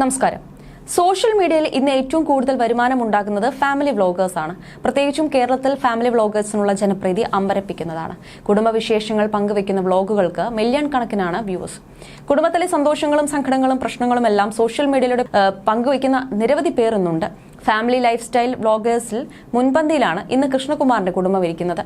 നമസ്കാരം. സോഷ്യൽ മീഡിയയിൽ ഇന്ന് ഏറ്റവും കൂടുതൽ വരുമാനം ഉണ്ടാകുന്നത് ഫാമിലി വ്ളോഗേഴ്സ് ആണ്. പ്രത്യേകിച്ചും കേരളത്തിൽ ഫാമിലി വ്ളോഗേഴ്സിനുള്ള ജനപ്രീതി അമ്പരപ്പിക്കുന്നതാണ്. കുടുംബവിശേഷങ്ങൾ പങ്കുവെക്കുന്ന വ്ളോഗുകൾക്ക് മില്യൺ കണക്കിനാണ് വ്യൂസ് കുടുംബത്തിലെ സന്തോഷങ്ങളും സങ്കടങ്ങളും പ്രശ്നങ്ങളും എല്ലാം സോഷ്യൽ മീഡിയയിലൂടെ പങ്കുവെക്കുന്ന നിരവധി പേർ ഇന്നുണ്ട്. ഫാമിലി ലൈഫ് സ്റ്റൈൽ വ്ളോഗേഴ്സിൽ മുൻപന്തിയിലാണ് ഇന്ന് കൃഷ്ണകുമാറിന്റെ കുടുംബം ഇരിക്കുന്നത്.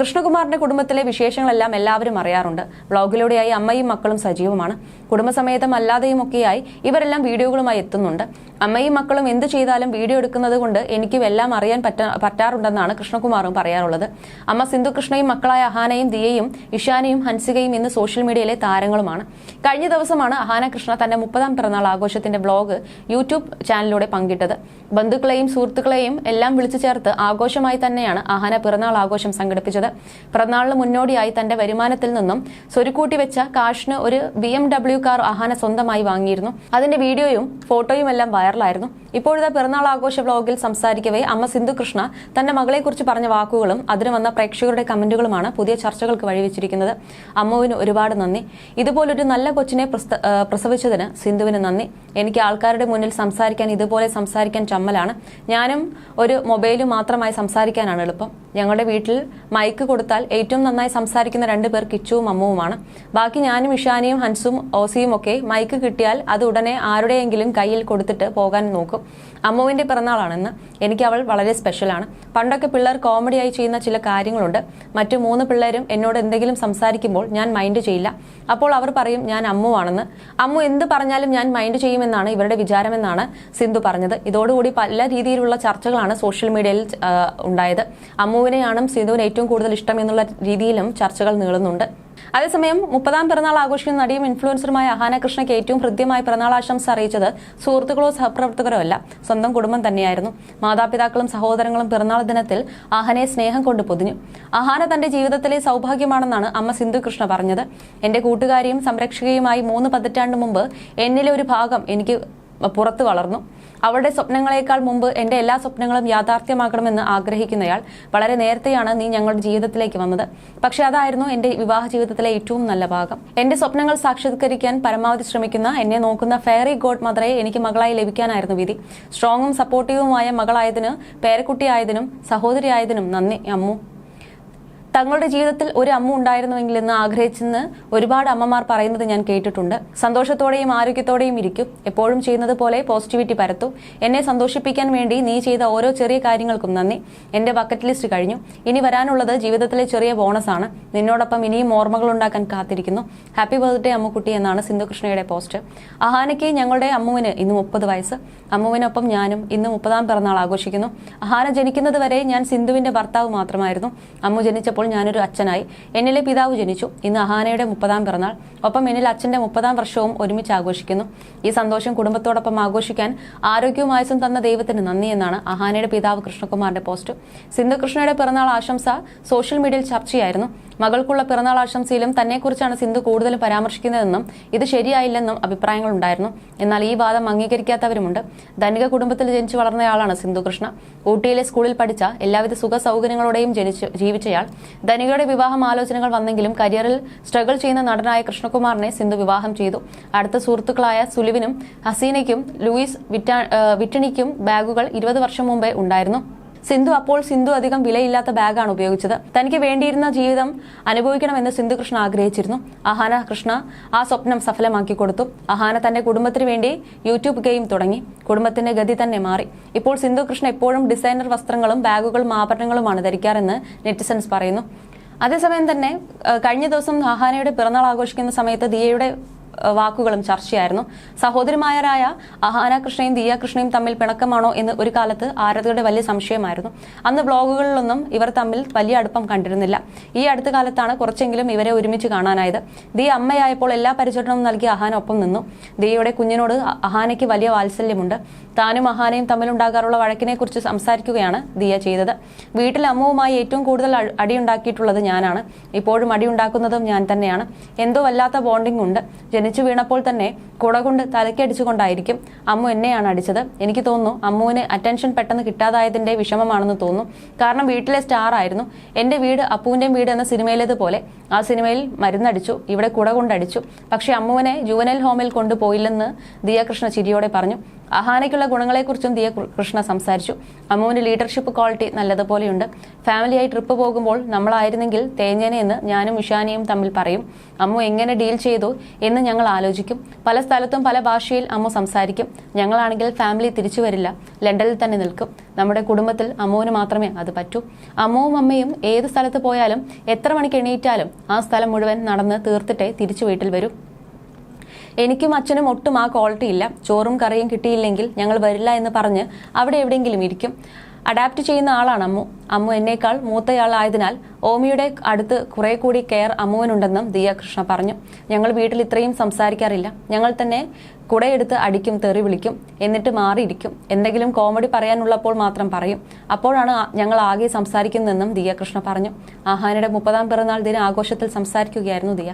കൃഷ്ണകുമാറിന്റെ കുടുംബത്തിലെ വിശേഷങ്ങളെല്ലാം എല്ലാവരും അറിയാറുണ്ട്. ബ്ലോഗിലൂടെയായി അമ്മയും മക്കളും സജീവമാണ്. കുടുംബസമേതം അല്ലാതെയും ഒക്കെയായി ഇവരെല്ലാം വീഡിയോകളുമായി എത്തുന്നുണ്ട്. അമ്മയും മക്കളും എന്ത് ചെയ്താലും വീഡിയോ എടുക്കുന്നത് കൊണ്ട് എനിക്കും എല്ലാം അറിയാൻ പറ്റ പറ്റാറുണ്ടെന്നാണ് കൃഷ്ണകുമാറും പറയാറുള്ളത്. അമ്മ സിന്ധു കൃഷ്ണയും മക്കളായ അഹാനയും ദിയയും ഇഷാനയും ഹൻസികയും ഇന്ന് സോഷ്യൽ മീഡിയയിലെ താരങ്ങളുമാണ്. കഴിഞ്ഞ ദിവസമാണ് അഹാന കൃഷ്ണ തന്റെ മുപ്പതാം പിറന്നാൾ ആഘോഷത്തിന്റെ ബ്ലോഗ് യൂട്യൂബ് ചാനലിലൂടെ പങ്കിട്ടത്. ബന്ധുക്കളെയും സുഹൃത്തുക്കളെയും എല്ലാം വിളിച്ചു ചേർത്ത് ആഘോഷമായി തന്നെയാണ് അഹാന പിറന്നാൾ ആഘോഷം സംഘടിപ്പിച്ചത്. പിറന്നാളിന് മുന്നോടിയായി തന്റെ വരുമാനത്തിൽ നിന്നും സ്വരുക്കൂട്ടി വെച്ച കാഷിന് ഒരു B M W car Ahana സ്വന്തമായി വാങ്ങിയിരുന്നു. അതിന്റെ വീഡിയോയും ഫോട്ടോയും എല്ലാം വൈറലായിരുന്നു. ഇപ്പോഴത്തെ പിറന്നാൾ ആഘോഷ വ്ലോഗിൽ സംസാരിക്കവേ അമ്മ സിന്ധു കൃഷ്ണ തന്റെ മകളെക്കുറിച്ച് പറഞ്ഞ വാക്കുകളും അതിന് വന്ന പ്രേക്ഷകരുടെ കമന്റുകളുമാണ് പുതിയ ചർച്ചകൾക്ക് വഴിവെച്ചിരിക്കുന്നത്. അമ്മുവിന് ഒരുപാട് നന്ദി. ഇതുപോലൊരു നല്ല കൊച്ചിനെ പ്രസവിച്ചതിന് സിന്ധുവിന് നന്ദി. എനിക്ക് ആൾക്കാരുടെ മുന്നിൽ സംസാരിക്കാൻ ഇതുപോലെ സംസാരിക്കാൻ ചമ്മലാണ്. ഞാനും ഒരു മൊബൈലും മാത്രമായി സംസാരിക്കാനാണ് എളുപ്പം. ഞങ്ങളുടെ വീട്ടിൽ മൈക്ക് കൊടുത്താൽ ഏറ്റവും നന്നായി സംസാരിക്കുന്ന രണ്ടു പേർ കിച്ചുവും അമ്മുവുമാണ്. ബാക്കി ഞാനും ഇഷാനിയും ഹൻസും ഓസിയും ഒക്കെ മൈക്ക് കിട്ടിയാൽ അത് ഉടനെ ആരുടെയെങ്കിലും കയ്യിൽ കൊടുത്തിട്ട് പോകാൻ നോക്കും. അമ്മുവിന്റെ പിറന്നാളാണെന്ന് എനിക്ക് അവൾ വളരെ സ്പെഷ്യലാണ് പണ്ടൊക്കെ പിള്ളേർ കോമഡിയായി ചെയ്യുന്ന ചില കാര്യങ്ങളുണ്ട്. മറ്റു മൂന്ന് പിള്ളേരും എന്നോട് എന്തെങ്കിലും സംസാരിക്കുമ്പോൾ ഞാൻ മൈൻഡ് ചെയ്യില്ല. അപ്പോൾ അവർ പറയും ഞാൻ അമ്മുവാണെന്ന്. അമ്മു എന്ത് പറഞ്ഞാലും ഞാൻ മൈൻഡ് ചെയ്യുമെന്നാണ് ഇവരുടെ വിചാരമെന്നാണ് സിന്ധു പറഞ്ഞത്. ഇതോടുകൂടി പല രീതിയിലുള്ള ചർച്ചകളാണ് സോഷ്യൽ മീഡിയയിൽ ഉണ്ടായത്. അമ്മുവിനെയാണ് സിന്ധുവിന് ഏറ്റവും കൂടുതൽ ഇഷ്ടം എന്നുള്ള രീതിയിലും ചർച്ചകൾ നീളുന്നുണ്ട്. അതേസമയം മുപ്പതാം പിറന്നാൾ ആഘോഷിക്കുന്ന നടിയും ഇൻഫ്ലുവൻസറുമായ അഹാന കൃഷ്ണയ്ക്ക് ഏറ്റവും ഹൃദ്യമായ പിറന്നാൾ ആശംസ അറിയിച്ചത് സുഹൃത്തുക്കളോ സഹപ്രവർത്തകരോ അല്ല സ്വന്തം കുടുംബം തന്നെയായിരുന്നു. മാതാപിതാക്കളും സഹോദരങ്ങളും പിറന്നാൾ ദിനത്തിൽ അഹാനയെ സ്നേഹം കൊണ്ട് പൊതിഞ്ഞു. അഹാന തന്റെ ജീവിതത്തിലെ സൗഭാഗ്യമാണെന്നാണ് അമ്മ സിന്ധു കൃഷ്ണ പറഞ്ഞത്. എന്റെ കൂട്ടുകാരിയും സംരക്ഷകയുമായി മൂന്ന് പതിറ്റാണ്ട് മുമ്പ് എന്നിലെ ഒരു ഭാഗം എനിക്ക് പുറത്തു വളർന്നു. അവളുടെ സ്വപ്നങ്ങളെക്കാൾ മുമ്പ് എന്റെ എല്ലാ സ്വപ്നങ്ങളും യാഥാർത്ഥ്യമാക്കണമെന്ന് ആഗ്രഹിക്കുന്നയാൾ വളരെ നേരത്തെയാണ് നീ ഞങ്ങളുടെ ജീവിതത്തിലേക്ക് വന്നത്. പക്ഷെ അതായിരുന്നു എന്റെ വിവാഹ ജീവിതത്തിലെ ഏറ്റവും നല്ല ഭാഗം. എന്റെ സ്വപ്നങ്ങൾ സാക്ഷാത്കരിക്കാൻ പരമാവധി ശ്രമിക്കുന്ന എന്നെ നോക്കുന്ന ഫെയറി ഗോഡ് മദറെ എനിക്ക് മകളായി ലഭിക്കാനായിരുന്നു വിധി. സ്ട്രോങ്ങും സപ്പോർട്ടീവുമായ മകളായതിന് പേരക്കുട്ടിയായതിനും സഹോദരിയായതിനും നന്ദി അമ്മു. തങ്ങളുടെ ജീവിതത്തിൽ ഒരു അമ്മ ഉണ്ടായിരുന്നുവെങ്കിൽ എന്ന് ആഗ്രഹിച്ചെന്ന് ഒരുപാട് അമ്മമാർ പറയുന്നത് ഞാൻ കേട്ടിട്ടുണ്ട്. സന്തോഷത്തോടെയും ആരോഗ്യത്തോടെയും ഇരിക്കും. എപ്പോഴും ചെയ്യുന്നത് പോലെ പോസിറ്റിവിറ്റി പരത്തു. എന്നെ സന്തോഷിപ്പിക്കാൻ വേണ്ടി നീ ചെയ്ത ഓരോ ചെറിയ കാര്യങ്ങൾക്കും നന്ദി. എന്റെ ബക്കറ്റ് ലിസ്റ്റ് കഴിഞ്ഞു. ഇനി വരാനുള്ളത് ജീവിതത്തിലെ ചെറിയ ബോണസ് ആണ്. നിന്നോടൊപ്പം ഇനിയും ഓർമ്മകൾ ഉണ്ടാക്കാൻ കാത്തിരിക്കുന്നു. ഹാപ്പി ബർത്ത്ഡേ അമ്മുക്കുട്ടി എന്നാണ് സിന്ധുകൃഷ്ണയുടെ പോസ്റ്റ് അഹാനയ്ക്ക് ഞങ്ങളുടെ അമ്മുവിന് ഇന്ന് മുപ്പത് വയസ്സ്. അമ്മുവിനൊപ്പം ഞാനും ഇന്ന് മുപ്പതാം പിറന്നാൾ ആഘോഷിക്കുന്നു. അഹാന ജനിക്കുന്നത് വരെ ഞാൻ സിന്ധുവിന്റെ ഭർത്താവ് മാത്രമായിരുന്നു. അമ്മു ജനിച്ചപ്പോൾ ഞാനൊരു അച്ഛനായി. എന്നിലെ പിതാവ് ജനിച്ചു. ഇന്ന് അഹാനയുടെ മുപ്പതാം പിറന്നാൾ. ഒപ്പം എന്നിൽ അച്ഛന്റെ മുപ്പതാം വർഷവും ഒരുമിച്ച് ആഘോഷിക്കുന്നു. ഈ സന്തോഷം കുടുംബത്തോടൊപ്പം ആഘോഷിക്കാൻ ആരോഗ്യവും ആയുസും തന്ന ദൈവത്തിന് നന്ദി എന്നാണ് അഹാനയുടെ പിതാവ് കൃഷ്ണകുമാറിന്റെ പോസ്റ്റ്. സിന്ധുകൃഷ്ണയുടെ പിറന്നാൾ ആശംസ സോഷ്യൽ മീഡിയയിൽ ചർച്ചയായിരുന്നു. മകൾക്കുള്ള പിറന്നാൾ ആശംസയിലും തന്നെക്കുറിച്ചാണ് സിന്ധു കൂടുതലും പരാമർശിക്കുന്നതെന്നും ഇത് ശരിയായില്ലെന്നും അഭിപ്രായങ്ങളുണ്ടായിരുന്നു എന്നാൽ ഈ വാദം അംഗീകരിക്കാത്തവരുമുണ്ട്. ധനിക കുടുംബത്തിൽ ജനിച്ചു വളർന്നയാളാണ് സിന്ധുകൃഷ്ണ. ഊട്ടിയിലെ സ്കൂളിൽ പഠിച്ച എല്ലാവിധ സുഖ സൗകര്യങ്ങളോടെയും ജനിച്ചു ജീവിച്ചയാൾ. ധനികയുടെ വിവാഹം ആലോചനകൾ വന്നെങ്കിലും കരിയറിൽ സ്ട്രഗിൾ ചെയ്യുന്ന നടനായ കൃഷ്ണകുമാറിനെ സിന്ധു വിവാഹം ചെയ്തു. അടുത്ത സുഹൃത്തുക്കളായ സുലിവിനും ഹസീനയ്ക്കും ലൂയിസ് വിറ്റാ വിറ്റണിക്കും ബാഗുകൾ ഇരുപത് വർഷം മുമ്പേ ഉണ്ടായിരുന്നു. സിന്ധു അപ്പോൾ സിന്ധു അധികം വിലയില്ലാത്ത ബാഗാണ് ഉപയോഗിച്ചത്. തനിക്ക് വേണ്ടിയിരുന്ന ജീവിതം അനുഭവിക്കണമെന്ന് സിന്ധു കൃഷ്ണ ആഗ്രഹിച്ചിരുന്നു. അഹാന കൃഷ്ണ ആ സ്വപ്നം സഫലമാക്കി കൊടുത്തു. അഹാന തന്റെ കുടുംബത്തിന് വേണ്ടി യൂട്യൂബ് ഗെയിം തുടങ്ങി. കുടുംബത്തിന്റെ ഗതി തന്നെ മാറി. ഇപ്പോൾ സിന്ധു കൃഷ്ണ എപ്പോഴും ഡിസൈനർ വസ്ത്രങ്ങളും ബാഗുകളും ആഭരണങ്ങളുമാണ് ധരിക്കാറെന്ന് നെറ്റിസൺസ് പറയുന്നു. അതേസമയം തന്നെ കഴിഞ്ഞ ദിവസം അഹാനയുടെ പിറന്നാൾ ആഘോഷിക്കുന്ന സമയത്ത് ദിയയുടെ വാക്കുകളും ചർച്ചയായിരുന്നു. സഹോദരിമാരായ അഹാന കൃഷ്ണയും ദിയ കൃഷ്ണയും തമ്മിൽ പിണക്കമാണോ എന്ന് ഒരു കാലത്ത് ആരാധകരുടെ വലിയ സംശയമായിരുന്നു. അന്ന് വ്ളോഗുകളിലൊന്നും ഇവർ തമ്മിൽ വലിയ അടുപ്പം കണ്ടിരുന്നില്ല. ഈ അടുത്ത കാലത്താണ് കുറച്ചെങ്കിലും ഇവരെ ഒരുമിച്ച് കാണാനായത്. ദിയ അമ്മയായപ്പോൾ എല്ലാ പരിചരണവും നൽകി അഹാന ഒപ്പം നിന്നു. ദിയയുടെ കുഞ്ഞിനോട് അഹാനയ്ക്ക് വലിയ വാത്സല്യമുണ്ട്. താനും അഹാനയും തമ്മിലുണ്ടാകാറുള്ള വഴക്കിനെ കുറിച്ച് സംസാരിക്കുകയാണ് ദിയ ചെയ്തത്. വീട്ടിൽ അമ്മുവുമായി ഏറ്റവും കൂടുതൽ അടിയുണ്ടാക്കിയിട്ടുള്ളത് ഞാനാണ്. ഇപ്പോഴും അടിയുണ്ടാക്കുന്നതും ഞാൻ തന്നെയാണ്. എന്തോ വല്ലാത്ത ബോണ്ടിംഗ് ഉണ്ട്. ജനിച്ചു വീണപ്പോൾ തന്നെ കുട കൊണ്ട് തലക്കടിച്ചുകൊണ്ടായിരിക്കും അമ്മു എന്നെയാണ് അടിച്ചത്. എനിക്ക് തോന്നുന്നു അമ്മുവിന് അറ്റൻഷൻ പെട്ടെന്ന് കിട്ടാതായതിന്റെ വിഷമമാണെന്ന് തോന്നുന്നു. കാരണം വീട്ടിലെ സ്റ്റാർ ആയിരുന്നു. എന്റെ വീട് അപ്പുവിന്റെയും വീട് എന്ന സിനിമയിലേതുപോലെ ആ സിനിമയിൽ മരുന്നടിച്ചു ഇവിടെ കുട കൊണ്ടടിച്ചു. പക്ഷേ അമ്മുവിനെ ജുവനൽ ഹോമിൽ കൊണ്ടുപോയില്ലെന്ന് ദിയ കൃഷ്ണ ചിരിയോടെ പറഞ്ഞു. അഹാനയ്ക്കുള്ള ഗുണങ്ങളെക്കുറിച്ചും ദിയ കൃഷ്ണ സംസാരിച്ചു. അമ്മുവിന് ലീഡർഷിപ്പ് ക്വാളിറ്റി നല്ലതുപോലെയുണ്ട്. ഫാമിലിയായി ട്രിപ്പ് പോകുമ്പോൾ നമ്മളായിരുന്നെങ്കിൽ തേഞ്ഞേനെ എന്ന് ഞാനും ഉഷാനിയും തമ്മിൽ പറയും. അമ്മു എങ്ങനെ ഡീൽ ചെയ്തു എന്ന് ഞങ്ങൾ ആലോചിക്കും. പല സ്ഥലത്തും പല ഭാഷയിൽ അമ്മു സംസാരിക്കും. ഞങ്ങളാണെങ്കിൽ ഫാമിലി തിരിച്ചു വരില്ല. ലണ്ടനിൽ തന്നെ നിൽക്കും. നമ്മുടെ കുടുംബത്തിൽ അമ്മുവിന് മാത്രമേ അത് പറ്റൂ. അമ്മുവും അമ്മയും ഏത് സ്ഥലത്ത് പോയാലും എത്ര മണിക്ക് എണീറ്റാലും ആ സ്ഥലം മുഴുവൻ നടന്ന് തീർത്തിട്ടേ തിരിച്ചു വീട്ടിൽ വരൂ. എനിക്കും അച്ഛനും ഒട്ടും ആ ക്വാളിറ്റി ഇല്ല. ചോറും കറിയും കിട്ടിയില്ലെങ്കിൽ ഞങ്ങൾ വരില്ല എന്ന് പറഞ്ഞ് അവിടെ എവിടെയെങ്കിലും ഇരിക്കും. അഡാപ്റ്റ് ചെയ്യുന്ന ആളാണ് അമ്മു. അമ്മു എന്നേക്കാൾ മൂത്തയാളായതിനാൽ ഓമിയുടെ അടുത്ത് കുറെ കൂടി കെയർ അമ്മുവിനുണ്ടെന്നും ദിയ കൃഷ്ണ പറഞ്ഞു. ഞങ്ങൾ വീട്ടിൽ ഇത്രയും സംസാരിക്കാറില്ല. ഞങ്ങൾ തന്നെ കുടയെടുത്ത് അടിക്കും തെറി വിളിക്കും എന്നിട്ട് മാറിയിരിക്കും. എന്തെങ്കിലും കോമഡി പറയാനുള്ളപ്പോൾ മാത്രം പറയും. അപ്പോഴാണ് ഞങ്ങൾ ആകെ സംസാരിക്കുന്നതെന്നും ദിയ കൃഷ്ണ പറഞ്ഞു. ആഹാനയുടെ മുപ്പതാം പിറന്നാൾ ദിന ആഘോഷത്തിൽ സംസാരിക്കുകയായിരുന്നു ദിയ.